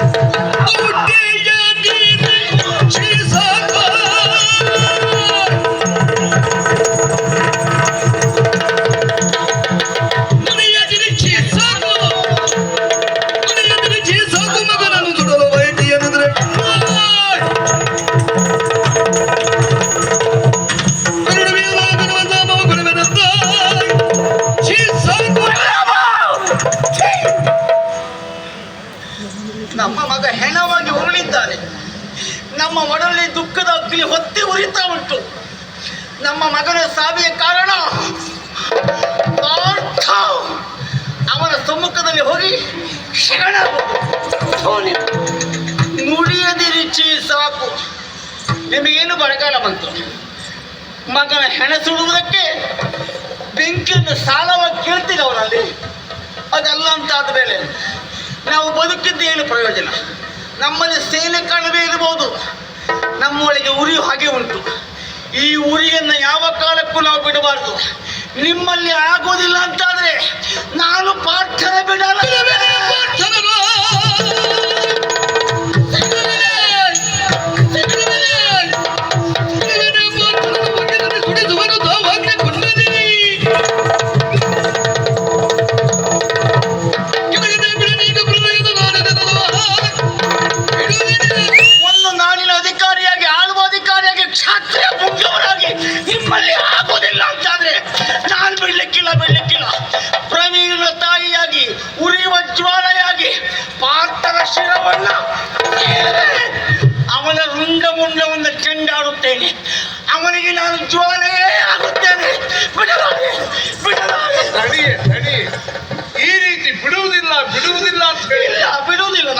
Oh, dear. ನಮ್ಮ ಮಗ ಹೆಣವಾಗಿ ಉರುಳಿದ್ದಾನೆ. ನಮ್ಮ ಮಡಲಿ ದುಃಖದ ಅಗ್ನಿ ಹೊತ್ತಿ ಉರಿತಾ ಉಂಟು. ನಮ್ಮ ಮಗನ ಸಾವಿಯ ಕಾರಣ ಅವನ ಸಮ್ಮುಖದಲ್ಲಿ ಹೋಗಿ ಶರಣಾಗು ನುಡಿಯದಿರಿಚಿ ಸಾಕು. ನಿಮಗೇನು ಬರಗಾಲ ಬಂತು? ಮಗನ ಹೆಣ ಸುಡುವುದಕ್ಕೆ ಬೆಂಕಿಯನ್ನು ಸಾಲವಾಗಿ ಕೇಳ್ತೀರ ಅವನಲ್ಲಿ. ಅದಲ್ಲ ಅಂತ ಆದ ಮೇಲೆ ನಾವು ಬದುಕಿದ್ದು ಏನು ಪ್ರಯೋಜನ. ನಮ್ಮಲ್ಲಿ ಸೇನೆ ಕಾಣದೇ ಇರಬಹುದು ನಮ್ಮೊಳಗೆ ಉರಿ ಹಾಗೆ ಉಂಟು. ಈ ಉರಿಯನ್ನು ಯಾವ ಕಾಲಕ್ಕೂ ನಾವು ಬಿಡಬಾರದು. ನಿಮ್ಮಲ್ಲಿ ಆಗೋದಿಲ್ಲ ಅಂತಾದರೆ, ನಾನು ಪಾರ್ಥನ ನಿಮ್ಮಲ್ಲಿ ಆಗೋದಿಲ್ಲ ಅಂತಾದ್ರೆ ನಾನು ಬಿಡ್ಲಿಕ್ಕಿಲ್ಲ ಬಿಡ್ಲಿಕ್ಕಿಲ್ಲ ಪ್ರವೀಣ ತಾಯಿಯಾಗಿ ಉರಿಯುವ ಜ್ವಾಲೆಯಾಗಿ ಪಾರ್ಥರ ಶಿರವನ್ನ ಅವನ ರುಂಡ ಮುಂಡವನ್ನು ಚೆಂಡಾಡುತ್ತೇನೆ ಅವನಿಗೆ ನಾನು ಜ್ವಾಲೆಯೇ ಆಗುತ್ತೇನೆ. ಬಿಡಲಾರೆ ಬಿಡಲಾರೆ. ತಡಿ ತಡಿ. ಈ ರೀತಿ ಬಿಡುವುದಿಲ್ಲ ಬಿಡುವುದಿಲ್ಲ ಅಂತ ಹೇಳಿ. ಬಿಡುವುದಿಲ್ಲ